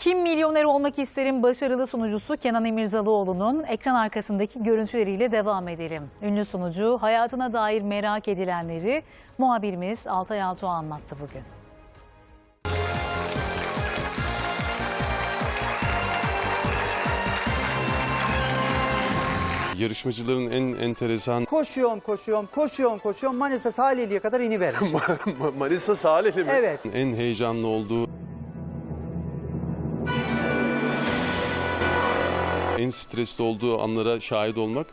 Kim Milyoner Olmak İster'in başarılı sunucusu Kenan İmirzalıoğlu'nun ekran arkasındaki görüntüleriyle devam edelim. Ünlü sunucu hayatına dair merak edilenleri muhabirimiz Altay Altuğ anlattı bugün. Yarışmacıların en enteresan Koşuyorum, koşuyorum, koşuyorum, koşuyorum. Manisa Salihli'ye kadar inivermiş. Manisa Salihli mi? Evet. En heyecanlı olduğu en stresli olduğu anlara şahit olmak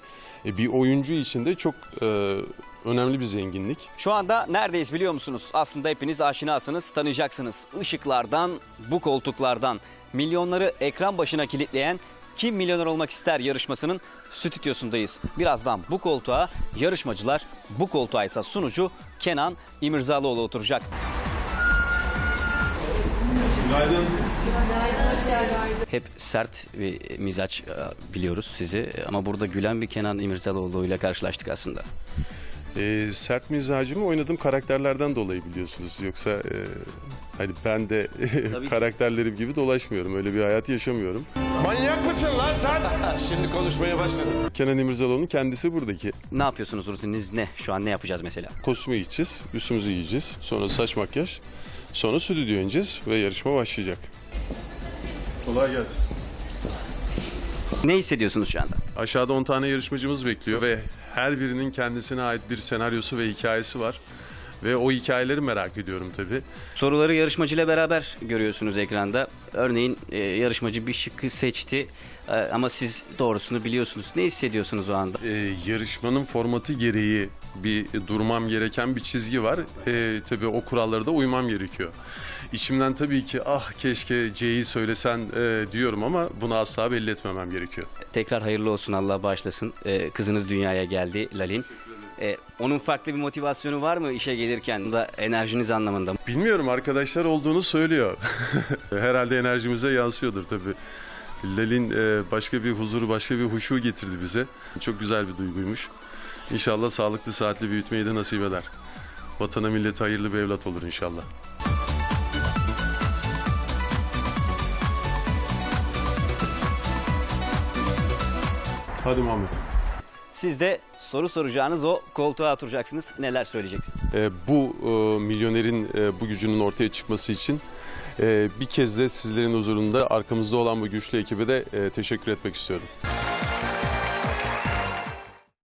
e, bir oyuncu için de çok e, önemli bir zenginlik. Şu anda neredeyiz biliyor musunuz? Aslında hepiniz aşinasınız, tanıyacaksınız. Işıklardan, bu koltuklardan milyonları ekran başına kilitleyen Kim Milyoner Olmak İster yarışmasının stüdyosundayız. Birazdan bu koltuğa yarışmacılar, bu koltuğa ise sunucu Kenan İmirzalıoğlu oturacak. Hep sert bir mizaç e, biliyoruz sizi ama burada gülen bir Kenan İmirzalıoğlu ile karşılaştık aslında. E, sert mizacımı oynadığım karakterlerden dolayı biliyorsunuz. Yoksa e, hani ben de karakterlerim gibi dolaşmıyorum. Öyle bir hayat yaşamıyorum. Manyak mısın lan sen? Şimdi konuşmaya başladın. Kenan İmirzalıoğlu'nun kendisi buradaki. Ne yapıyorsunuz rutininiz ne? Şu an ne yapacağız mesela? Kostümü giyeceğiz, üstümüzü giyeceğiz. Sonra saç makyaj. Sonra stüdyoya ineceğiz ve yarışma başlayacak. Kolay gelsin. Ne hissediyorsunuz şu anda? Aşağıda 10 tane yarışmacımız bekliyor ve her birinin kendisine ait bir senaryosu ve hikayesi var. Ve o hikayeleri merak ediyorum tabii. Soruları yarışmacıyla beraber görüyorsunuz ekranda. Örneğin e, yarışmacı bir şıkkı seçti e, ama siz doğrusunu biliyorsunuz. Ne hissediyorsunuz o anda? Ee, yarışmanın formatı gereği bir durmam gereken bir çizgi var. Ee, tabii o kurallara da uymam gerekiyor. İçimden tabii ki ah keşke C'yi söylesen e, diyorum ama bunu asla belli etmemem gerekiyor. Tekrar hayırlı olsun Allah bağışlasın. E, kızınız dünyaya geldi Lalin. E, onun farklı bir motivasyonu var mı işe gelirken da enerjiniz anlamında? Bilmiyorum arkadaşlar olduğunu söylüyor. Herhalde enerjimize yansıyordur tabii. Lalin e, başka bir huzuru, başka bir huşu getirdi bize. Çok güzel bir duyguymuş. İnşallah sağlıklı, saatli büyütmeyi de nasip eder. Vatana millete hayırlı bir evlat olur inşallah. Hadi Muhammed. Siz de soru soracağınız o koltuğa oturacaksınız. Neler söyleyeceksiniz? E, bu e, milyonerin e, bu gücünün ortaya çıkması için e, bir kez de sizlerin huzurunda arkamızda olan bu güçlü ekibe de e, teşekkür etmek istiyorum.